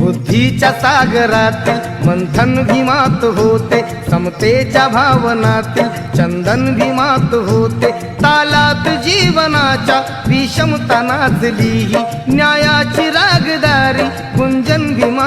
बुद्धीच्या सागरात मंथन भीमात होते समतेच्या भावनात चंदन भीमात होते. तालात जीवनाच्या विषमता नाचली न्यायाची रागदारी गुंजन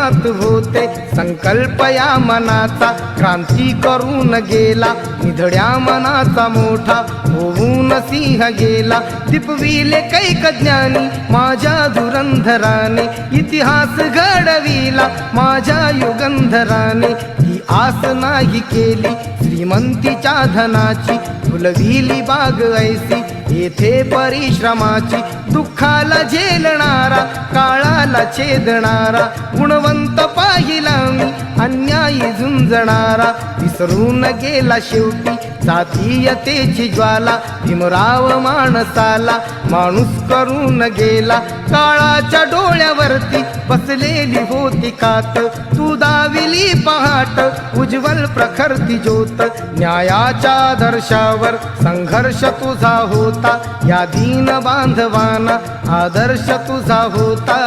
भीमात होते संकल्प या मनाचा. क्रांती करून गेला निधड्या मनाचा मोठा. होऊन सिंह गेला दिपविले कैक ज्ञानी. माझ्या धुरंधराने इतिहास घडविला. माझ्या युगंधराने ही आस नाही केली. श्रीमंतीच्या धनाची फुलविली बाग ऐसी. येथे परिश्रमाची दुःखाला झेलणारा. काळ काळाला छेदणारा गुणवंत पाहिला मी अन्यायी झुंजणारा. विसरून गेला शेवटी जातीयतेची ज्वाला भीमराव माणसाला. माणूस करून गेला काळाच्या डोळ्यावरती बसलेली टिकात तू दाविली पहाट उज्ज्वल प्रखर ती ज्योत न्यायाच्या आदर्शावर संघर्ष तुझा होता या दीन बांधवाना आदर्श तुझा होता.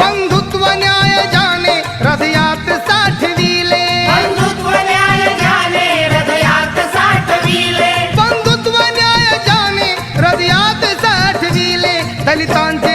बंधुत्व न्याय जाने हृदयात साठविले. बंधुत्व न्याय जाने साठविले. दलितांचे